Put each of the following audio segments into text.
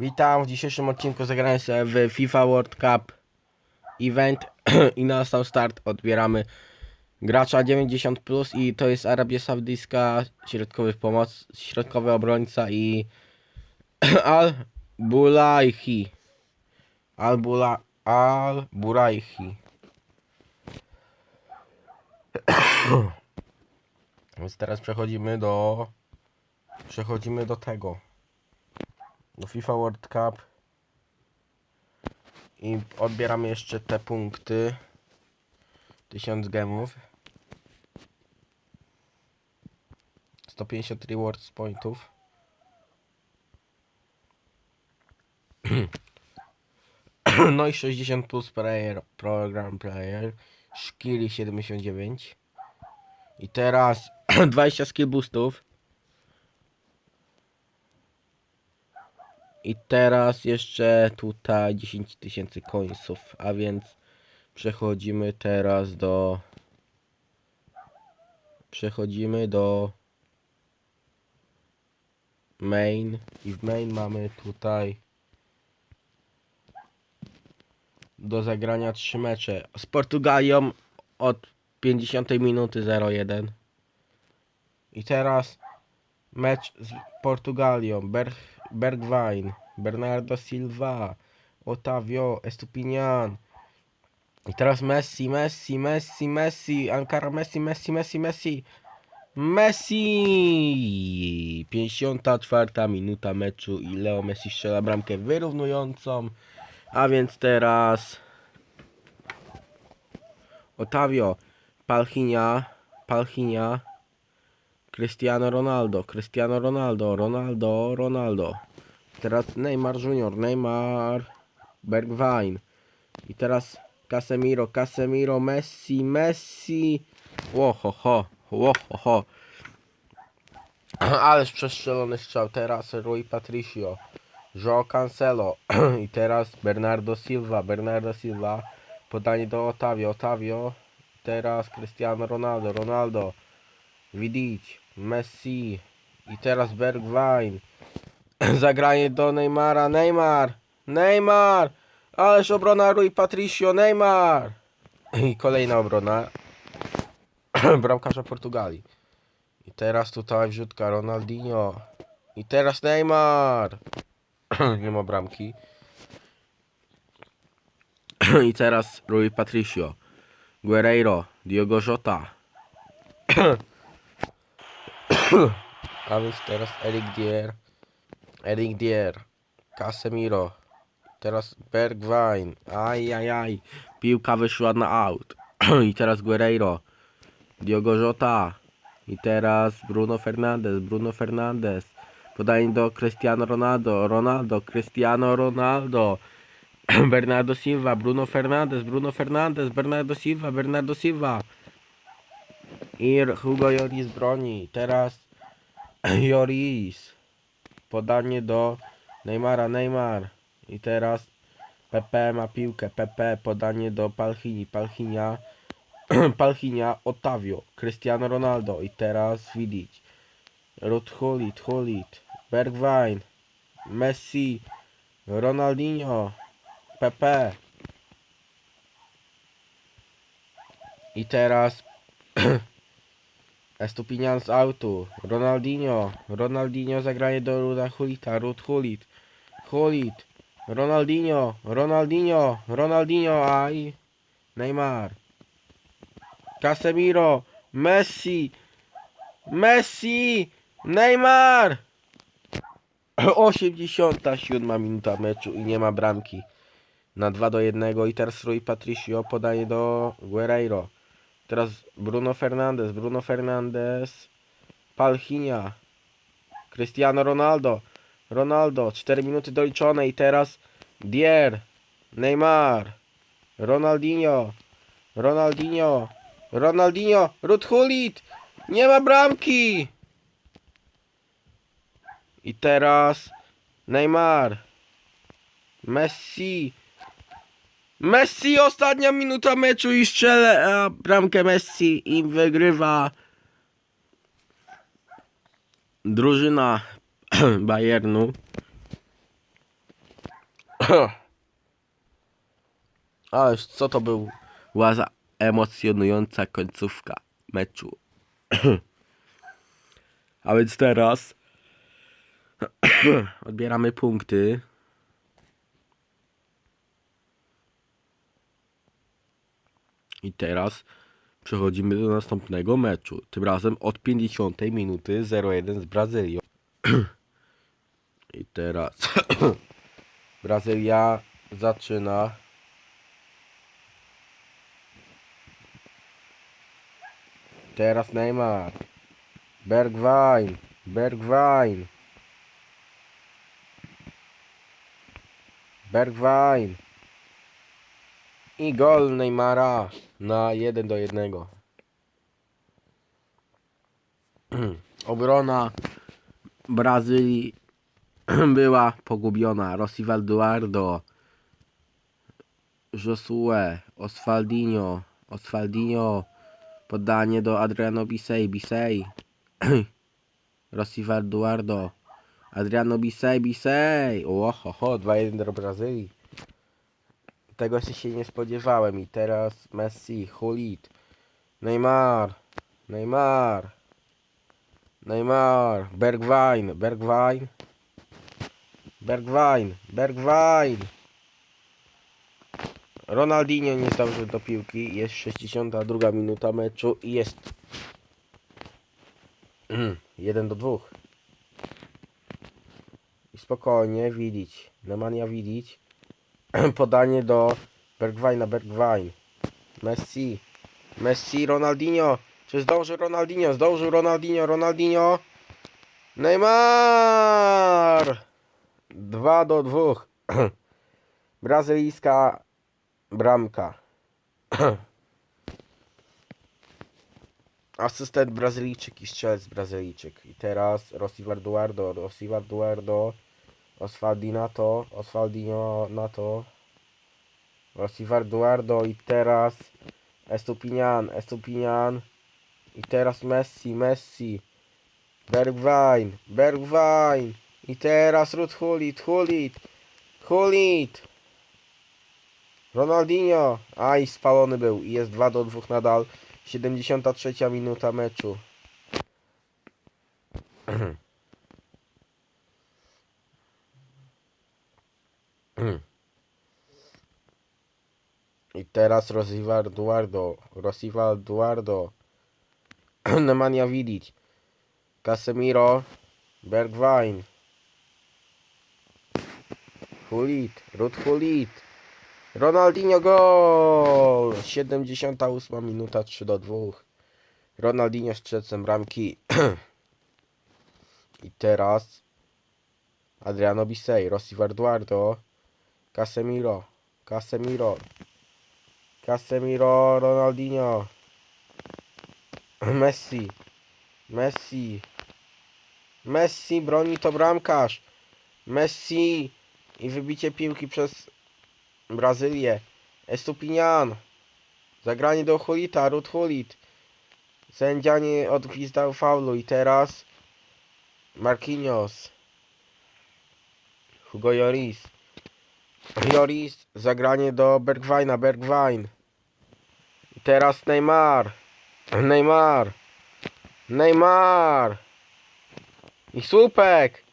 Witam w dzisiejszym odcinku zagrania sobie w FIFA World Cup Event i nastał start. Odbieramy gracza 90 plus i to jest Arabia Saudyjska, środkowy pomoc, środkowy obrońca i Al Bulaihi. Al Bula Al Buraihi. Więc teraz przechodzimy do przechodzimy do tego do FIFA World Cup. I odbieramy jeszcze te punkty. 1000 gemów. 150 rewards pointów. No i 60 plus player, program player. Skilli 79 i teraz 20 skill boostów I teraz jeszcze tutaj 10 tysięcy końców, a więc przechodzimy teraz do przechodzimy do main. I w main mamy tutaj do zagrania trzy mecze. Z Portugalią od 50 minuty 0-1 i teraz mecz z Portugalią. Ber Bergwijn, Bernardo Silva, Otavio, Estupinian. I teraz Messi, Messi, Messi, Messi, Ankara Messi, Messi, Messi, Messi. Messi! 54 minuta meczu i Leo Messi strzela bramkę wyrównującą. A więc teraz Otavio, Palchinia, Palchinia, Cristiano Ronaldo, Cristiano Ronaldo, Ronaldo, Ronaldo. Teraz Neymar Junior, Neymar, Bergwijn. I teraz Casemiro, Casemiro, Messi, Messi. Łohoho, łohoho. Ależ przestrzelony strzał. Teraz Rui Patricio, João Cancelo. I teraz Bernardo Silva, Bernardo Silva. Podanie do Otavio, Otavio. Teraz Cristiano Ronaldo, Ronaldo. Vidic, Messi i teraz Bergwijn. Zagranie do Neymara, Neymar, Neymar, ależ obrona Rui Patricio, Neymar. I kolejna obrona bramkarza Portugalii. I teraz tutaj wrzutka Ronaldinho. I teraz Neymar. Nie ma bramki. I teraz Rui Patricio. Guerreiro, Diogo Jota. A więc teraz Eric Dier. Eric Dier. Casemiro. Teraz Bergwijn. Ajajaj. Piłka wyszła na out. I teraz Guerreiro. Diogo Jota. I teraz Bruno Fernandes. Bruno Fernandes. Podanie do Cristiano Ronaldo. Ronaldo. Cristiano Ronaldo. Bernardo Silva. Bruno Fernandes. Bruno Fernandes. Bernardo Silva. Bernardo Silva. I Hugo Lloris broni. Teraz Lloris. Podanie do Neymara. Neymar. I teraz PP ma piłkę. PP podanie do Palchini. Palchinia. Palchinia. Otavio. Cristiano Ronaldo. I teraz Vidic. Ruth Hulit. Hulit. Bergwijn. Messi. Ronaldinho. PP. I teraz Estupinian z autu. Ronaldinho. Ronaldinho zagranie do Ruda Hulita. Rud Hulit. Hulit. Ronaldinho. Ronaldinho. Ronaldinho. Aj. Neymar. Casemiro. Messi. Messi. Neymar. 87 minuta meczu i nie ma bramki. Na 2 do 1 i teraz Rui Patricio podaje do Guerreiro. Teraz Bruno Fernandes, Bruno Fernandes, Palchinia, Cristiano Ronaldo, Ronaldo, 4 minuty doliczone i teraz Dier, Neymar, Ronaldinho, Ronaldinho, Ronaldinho, Ruthulit, nie ma bramki! I teraz Neymar, Messi, Messi, ostatnia minuta meczu i strzelę a bramkę Messi i wygrywa drużyna Bayernu. Ależ co to był była za emocjonująca końcówka meczu. A więc teraz odbieramy punkty. I teraz przechodzimy do następnego meczu. Tym razem od 50 minuty 0-1 z Brazylią. I teraz Brazylia zaczyna. Teraz Neymar. Bergwijn. Bergwijn. Bergwijn. I gol Neymara na 1 do 1. Obrona Brazylii była pogubiona. Rosival Eduardo, Josue, Oswaldinho, Oswaldinho, podanie do Adriano Bisej, Bisej, Rosival Eduardo, Adriano Bisej, Bisej, ohoho, 2-1 do Brazylii. Tego się nie spodziewałem i teraz Messi, Hulit, Neymar, Neymar, Neymar, Bergwijn, Bergwijn, Bergwijn, Bergwijn. Ronaldinho nie zdążył do piłki. Jest 62 minuta meczu i jest 1 do 2. I spokojnie, widzieć. Nemanja widzieć. Podanie do Bergwajna, Bergwijn. Messi. Messi, Ronaldinho. Czy zdąży Ronaldinho? Zdążył Ronaldinho, Ronaldinho. Neymar! 2 do 2. Brazylijska bramka. Asystent Brazylijczyk i strzelec Brazylijczyk. I teraz Rosivar Eduardo, Rosivar Eduardo, Oswaldinato, Oswaldinho Nato, Rosivar Eduardo i teraz Estupinian, Estupinian. I teraz Messi, Messi, Bergwijn, Bergwijn. I teraz Ruth Hulit, Hulit, Hulit, Ronaldinho, aj spalony był i jest 2 do 2 nadal, 73 minuta meczu. I teraz Rosivar Eduardo, Rosivar Eduardo, Nemanja Vidic, Casemiro, Bergwijn, Hulit, Ruth Hulit, Ronaldinho gol! 78 minuta 3 do 2. Ronaldinho strzelcem bramki. I teraz Adriano Bisej, Rosivar Eduardo, Casemiro, Casemiro, Casemiro, Ronaldinho, Messi, Messi, Messi, broni to bramkarz, Messi i wybicie piłki przez Brazylię, Estupinian, zagranie do Hulita, Ruth Hulit, sędzia nie odgwizdał faulu i teraz Marquinhos, Hugo Lloris, Lloris, zagranie do Bergwajna, Bergwijn, teraz Neymar, Neymar, Neymar i słupek.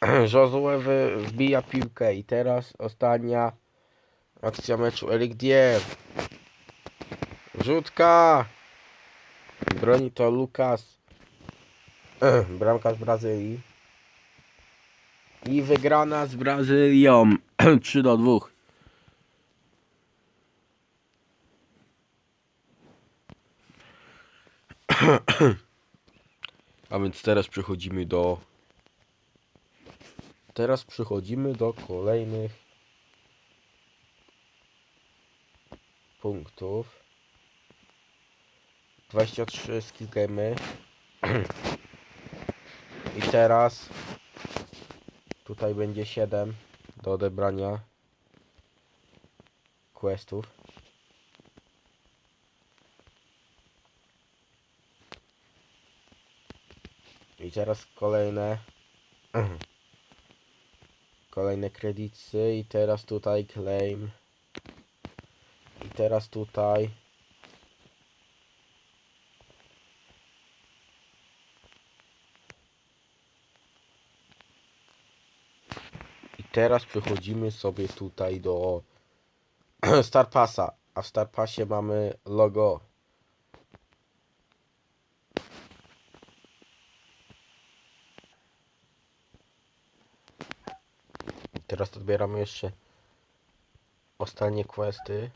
Josue wbija piłkę i teraz ostatnia akcja meczu Eric Dier. Rzutka. Broni to Lukas. Bramkarz Brazylii. I wygrana z Brazylią 3 do 2. A więc teraz przechodzimy do Teraz przechodzimy do kolejnych punktów. 23 skill gamy. I teraz tutaj będzie 7 do odebrania questów. I teraz kolejne Kolejne kredyty i teraz tutaj claim. I teraz tutaj. Teraz przechodzimy sobie tutaj do Star Passa, a w Star Passie mamy logo. Teraz odbieramy jeszcze ostatnie questy.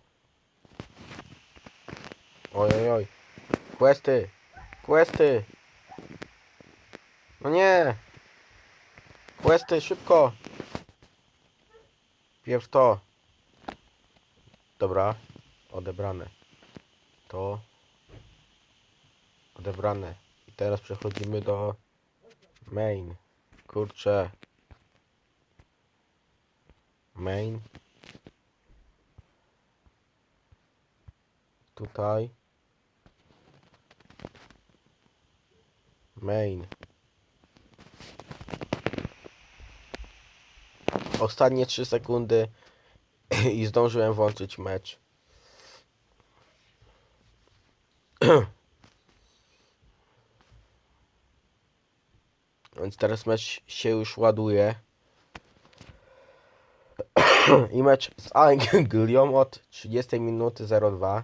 Oj, oj, oj. Questy! Questy! No nie! Questy, szybko! Pierw to. Dobra. Odebrane. To. Odebrane. I teraz przechodzimy do main. Kurczę. Main. Tutaj. Main. Ostatnie 3 sekundy i zdążyłem włączyć mecz. Więc teraz mecz się już ładuje. I mecz z Anglią od 30 minuty 02.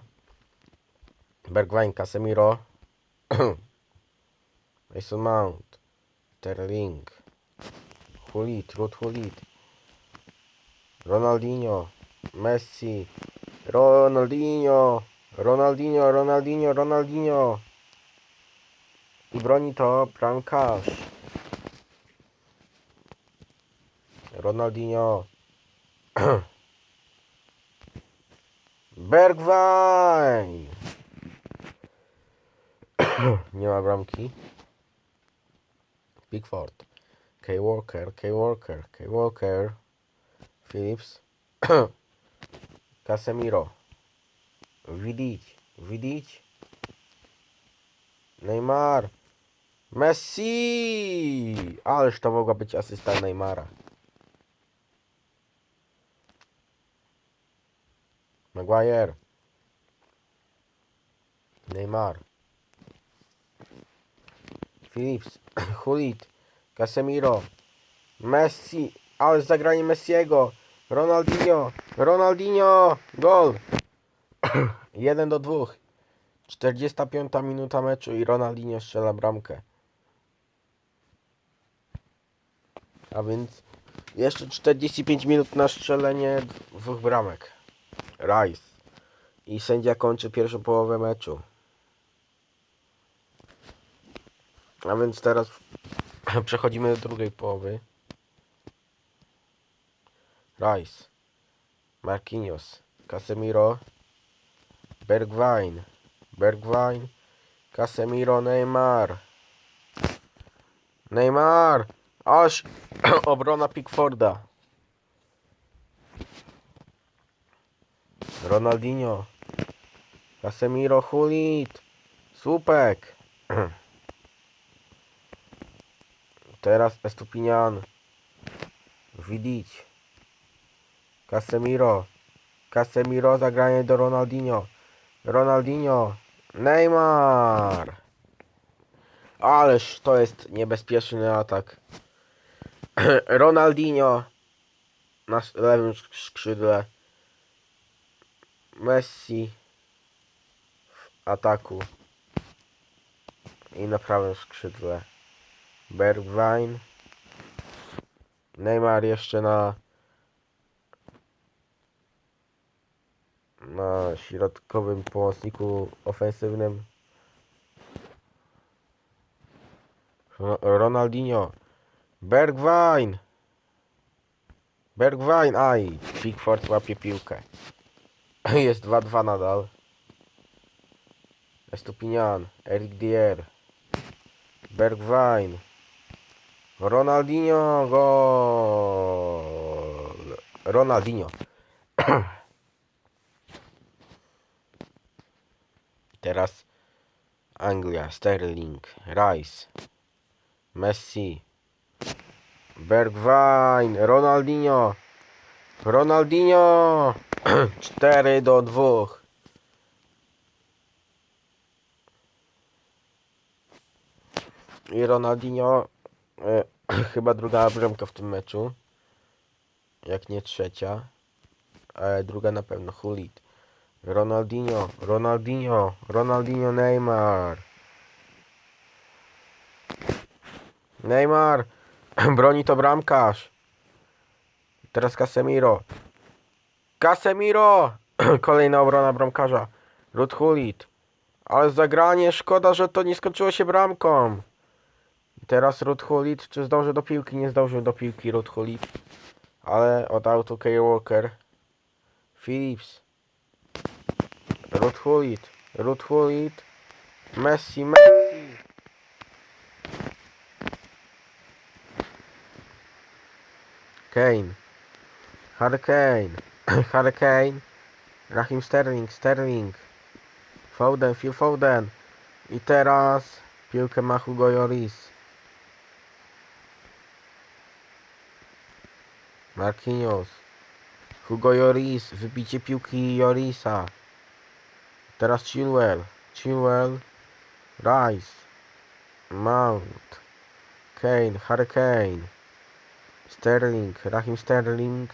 Bergwijn, Casemiro. Mason Mount. Sterling. Hulit, Ruth Hulit. Ronaldinho. Messi. Ronaldinho. Ronaldinho, Ronaldinho, Ronaldinho. I broni to bramkarz. Ronaldinho. Bergwijn. Nie ma bramki. Pickford. K. Walker, K. Walker, K. Walker. Phillips. Casemiro. Vidic, Vidic. Neymar. Messi! Ależ to mogła być asysta Neymara. Maguire. Neymar. Phillips. Hulit. Casemiro. Messi. Ale zagranie Messiego. Ronaldinho. Ronaldinho. Gol. 1 do 2. 45 minuta meczu i Ronaldinho strzela bramkę. A więc jeszcze 45 minut na strzelenie dwóch bramek. Rice. I sędzia kończy pierwszą połowę meczu. A więc teraz przechodzimy do drugiej połowy. Rice. Marquinhos. Casemiro. Bergwijn. Bergwijn. Casemiro. Neymar. Neymar. Aż obrona Pickforda. Ronaldinho. Casemiro. Hulit. Słupek. Teraz Estupinian. Widic. Casemiro. Casemiro zagranie do Ronaldinho. Ronaldinho. Neymar. Ależ to jest niebezpieczny atak. Ronaldinho na lewym sk- skrzydle. Messi w ataku i na prawym skrzydle. Bergwijn. Neymar jeszcze na na środkowym pomocniku ofensywnym. Ro- Ronaldinho. Bergwijn. Bergwijn. Aj, Pickford łapie piłkę. Jest 2-2 nadal. Estupinian. Eric Dier. Bergwijn. Ronaldinho. Gol. Ronaldinho. Teraz Anglia, Sterling, Rice, Messi, Bergwijn, Ronaldinho. Ronaldinho. 4 do 2. I Ronaldinho e, chyba druga bramka w tym meczu. Jak nie trzecia. Ale druga na pewno Hulit. Ronaldinho, Ronaldinho, Ronaldinho Neymar. Neymar, broni to bramkarz. Teraz Casemiro. Casemiro! Kolejna obrona bramkarza. Ruth Hulit. Ale zagranie, szkoda, że to nie skończyło się bramką. Teraz Ruth Hulit, czy zdąży do piłki? Nie zdążył do piłki Ruth Hulit. Ale oddał Kay Walker. Phillips. Ruth Hulit. Ruth Hulit. Messi, Messi. Kane. Harry Kane. Raheem Sterling, Sterling. Foden, Phil Foden. I teraz piłkę ma Hugo Lloris. Marquinhos. Hugo Lloris, wybicie piłki Llorisa. Teraz Chilwell. Chilwell. Rice. Mount. Kane, Harry Kane. Sterling, Raheem Sterling.